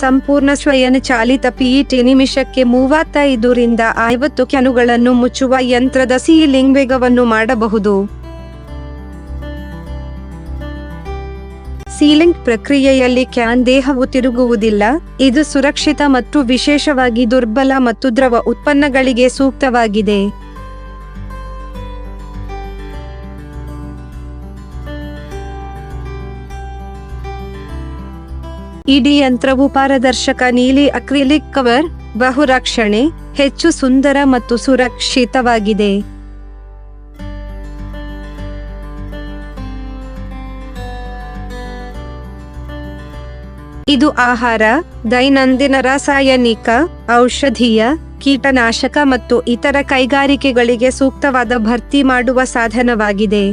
ಸಂಪೂರ್ಣ ಸ್ವಯಂ ಚಾಲಿತ ಪಿಇಟಿ ನಿಮಿಷಕ್ಕೆ ಮೂವತ್ತೈದರಿಂದ ಐವತ್ತು ಕ್ಯಾನುಗಳನ್ನು ಮುಚ್ಚುವ ಯಂತ್ರದ ಸೀಲಿಂಗ್ ವೇಗವನ್ನು ಮಾಡಬಹುದು. ಸೀಲಿಂಗ್ ಪ್ರಕ್ರಿಯೆಯಲ್ಲಿ ಕ್ಯಾನ್ ದೇಹವು ತಿರುಗುವುದಿಲ್ಲ, ಇದು ಸುರಕ್ಷಿತ ಮತ್ತು ವಿಶೇಷವಾಗಿ ದುರ್ಬಲ ಮತ್ತು ದ್ರವ ಉತ್ಪನ್ನಗಳಿಗೆ ಸೂಕ್ತವಾಗಿದೆ. ಇಡೀ ಯಂತ್ರವು ಪಾರದರ್ಶಕ ನೀಲಿ ಅಕ್ರಿಲಿಕ್ ಕವರ್, ಬಹುರಕ್ಷಣೆ, ಹೆಚ್ಚು ಸುಂದರ ಮತ್ತು ಸುರಕ್ಷಿತವಾಗಿದೆ. ಇದು ಆಹಾರ, ದೈನಂದಿನ ರಾಸಾಯನಿಕ, ಔಷಧೀಯ, ಕೀಟನಾಶಕ ಮತ್ತು ಇತರ ಕೈಗಾರಿಕೆಗಳಿಗೆ ಸೂಕ್ತವಾದ ಭರ್ತಿ ಮಾಡುವ ಸಾಧನವಾಗಿದೆ.